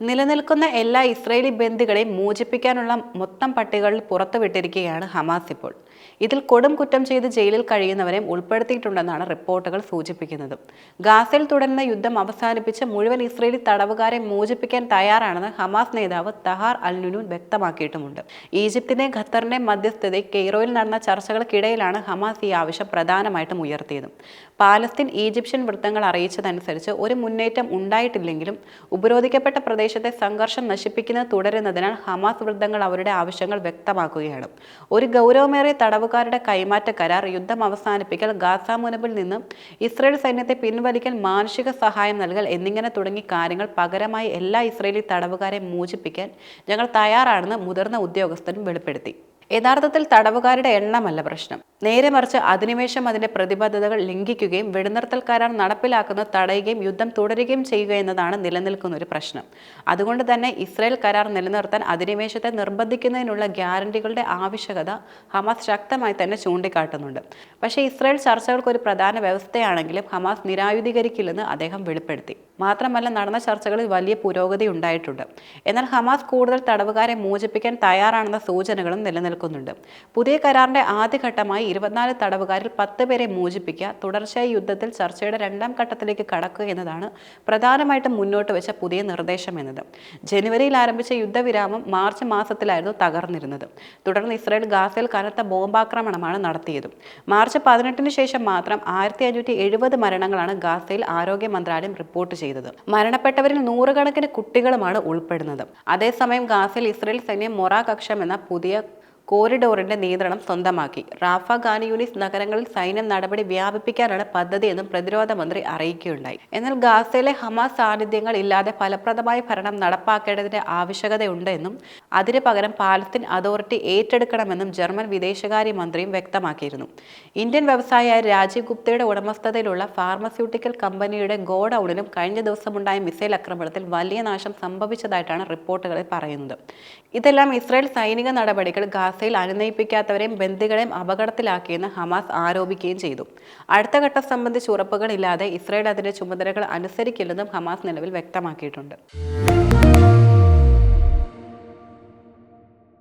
നിലനിൽക്കുന്ന എല്ലാ ഇസ്രയേലി ബന്ദികളെയും മോചിപ്പിക്കാനുള്ള മൊത്തം പട്ടികകളിൽ പുറത്തുവിട്ടിരിക്കുകയാണ് ഹമാസ് ഇപ്പോൾ. ഇതിൽ കൊടും കുറ്റം ചെയ്ത് ജയിലിൽ കഴിയുന്നവരെയും ഉൾപ്പെടുത്തിയിട്ടുണ്ടെന്നാണ് റിപ്പോർട്ടുകൾ സൂചിപ്പിക്കുന്നത്. ഗാസയിൽ തുടരുന്ന യുദ്ധം അവസാനിപ്പിച്ച് മുഴുവൻ ഇസ്രയേലി തടവുകാരെ മോചിപ്പിക്കാൻ തയ്യാറാണെന്ന് ഹമാസ് നേതാവ് തഹാർ അൽ നുനു വ്യക്തമാക്കിയിട്ടുമുണ്ട്. ഈജിപ്തിനെ ഖത്തറിന്റെ മധ്യസ്ഥതയിൽ കെയ്റോയിൽ നടന്ന ചർച്ചകൾക്കിടയിലാണ് ഹമാസ് ഈ ആവശ്യം പ്രധാനമായിട്ടും ഉയർത്തിയത്. പാലസ്തീൻ ഈജിപ്ഷ്യൻ വൃത്തങ്ങൾ അറിയിച്ചതനുസരിച്ച് ഒരു മുന്നേറ്റം ഉണ്ടായിട്ടില്ലെങ്കിലും ഉപരോധിക്കപ്പെട്ട പ്രദേശത്തെ സംഘർഷം നശിപ്പിക്കുന്നത് തുടരുന്നതിനാൽ ഹമാസ് വൃത്തങ്ങൾ അവരുടെ ആവശ്യങ്ങൾ വ്യക്തമാക്കുകയാണ്. ഒരു ഗൗരവമേറിയ തടവുകാരുടെ കൈമാറ്റ കരാർ യുദ്ധം അവസാനിപ്പിക്കൽ ഗാസ മുനമ്പിൽ നിന്നും ഇസ്രയേൽ സൈന്യത്തെ പിൻവലിക്കൽ മാനുഷിക സഹായം നൽകൽ എന്നിങ്ങനെ തുടങ്ങി കാര്യങ്ങൾ പകരമായി എല്ലാ ഇസ്രയേലി തടവുകാരെ മോചിപ്പിക്കാൻ ഞങ്ങൾ തയ്യാറാണെന്ന് മുതിർന്ന ഉദ്യോഗസ്ഥരും വെളിപ്പെടുത്തി. യഥാർത്ഥത്തിൽ തടവുകാരുടെ എണ്ണമല്ല പ്രശ്നം. നേരെ മറിച്ച് അധിനിവേശം അതിന്റെ പ്രതിബദ്ധതകൾ ലംഘിക്കുകയും വെടിനിർത്തൽ കരാർ നടപ്പിലാക്കുന്നത് തടയുകയും യുദ്ധം തുടരുകയും ചെയ്യുക എന്നതാണ് നിലനിൽക്കുന്ന ഒരു പ്രശ്നം. അതുകൊണ്ട് തന്നെ ഇസ്രയേൽ കരാർ നിലനിർത്താൻ അധിനിവേശത്തെ നിർബന്ധിക്കുന്നതിനുള്ള ഗ്യാരണ്ടികളുടെ ആവശ്യകത ഹമാസ് ശക്തമായി തന്നെ ചൂണ്ടിക്കാട്ടുന്നുണ്ട്. പക്ഷേ ഇസ്രയേൽ ചർച്ചകൾക്ക് ഒരു പ്രധാന വ്യവസ്ഥയാണെങ്കിലും ഹമാസ് നിരായുധീകരിക്കില്ലെന്ന് അദ്ദേഹം വെളിപ്പെടുത്തി. മാത്രമല്ല നടന്ന ചർച്ചകളിൽ വലിയ പുരോഗതി ഉണ്ടായിട്ടുണ്ട്. എന്നാൽ ഹമാസ് കൂടുതൽ തടവുകാരെ മോചിപ്പിക്കാൻ തയ്യാറാണെന്ന സൂചനകളും നിലനിൽക്കുന്നുണ്ട്. പുതിയ കരാറിന്റെ ആദ്യഘട്ടമായി ഇരുപത്തിനാല് തടവുകാരിൽ പത്ത് പേരെ മോചിപ്പിക്കുക തുടർച്ചയായി യുദ്ധത്തിൽ ചർച്ചയുടെ രണ്ടാം ഘട്ടത്തിലേക്ക് കടക്കുക എന്നതാണ് പ്രധാനമായിട്ടും മുന്നോട്ട് വെച്ച പുതിയ നിർദ്ദേശം എന്നത്. ജനുവരിയിൽ ആരംഭിച്ച യുദ്ധവിരാമം മാർച്ച് മാസത്തിലായിരുന്നു തകർന്നിരുന്നത്. തുടർന്ന് ഇസ്രായേൽ ഗാസയിൽ കനത്ത ബോംബാക്രമണമാണ് നടത്തിയത്. മാർച്ച് പതിനെട്ടിന് ശേഷം മാത്രം ആയിരത്തി അഞ്ഞൂറ്റി എഴുപത് മരണങ്ങളാണ് ഗാസയിൽ ആരോഗ്യ മന്ത്രാലയം റിപ്പോർട്ട് ചെയ്തത്. മരണപ്പെട്ടവരിൽ നൂറുകണക്കിന് കുട്ടികളുമാണ് ഉൾപ്പെടുന്നത്. അതേസമയം ഗാസയിൽ ഇസ്രയേൽ സൈന്യം മൊറാ കക്ഷം എന്ന പുതിയ കോറിഡോറിന്റെ നിയന്ത്രണം സ്വന്തമാക്കി. റാഫ ഗാനിയൂനിസ് നഗരങ്ങളിൽ സൈന്യം നടപടി വ്യാപിപ്പിക്കാനാണ് പദ്ധതിയെന്നും പ്രതിരോധ മന്ത്രി അറിയിക്കുകയുണ്ടായി. എന്നാൽ ഗാസയിലെ ഹമാസ് സാന്നിധ്യങ്ങൾ ഇല്ലാതെ ഫലപ്രദമായ ഭരണം നടപ്പാക്കേണ്ടതിന്റെ ആവശ്യകതയുണ്ടെന്നും അതിന് പകരം പാലസ്തീൻ അതോറിറ്റി ഏറ്റെടുക്കണമെന്നും ജർമ്മൻ വിദേശകാര്യ മന്ത്രിയും വ്യക്തമാക്കിയിരുന്നു. ഇന്ത്യൻ വ്യവസായിയായ രാജീവ് ഗുപ്തയുടെ ഉടമസ്ഥതയിലുള്ള ഫാർമസ്യൂട്ടിക്കൽ കമ്പനിയുടെ ഗോഡൌണിലും കഴിഞ്ഞ ദിവസമുണ്ടായ മിസൈൽ ആക്രമണത്തിൽ വലിയ നാശം സംഭവിച്ചതായിട്ടാണ് റിപ്പോർട്ടുകളിൽ പറയുന്നത്. ഇതെല്ലാം ഇസ്രായേൽ സൈനിക നടപടികൾ ഗാസയിൽ അനുനയിപ്പിക്കാത്തവരെയും ബന്ദികളെയും അപകടത്തിലാക്കിയെന്ന് ഹമാസ് ആരോപിക്കുകയും ചെയ്തു. അടുത്ത ഘട്ടം സംബന്ധിച്ച് ഉറപ്പുകളില്ലാതെ ഇസ്രായേൽ അതിന്റെ ചുമതലകൾ അനുസരിക്കില്ലെന്നും ഹമാസ് നിലവിൽ വ്യക്തമാക്കിയിട്ടുണ്ട്.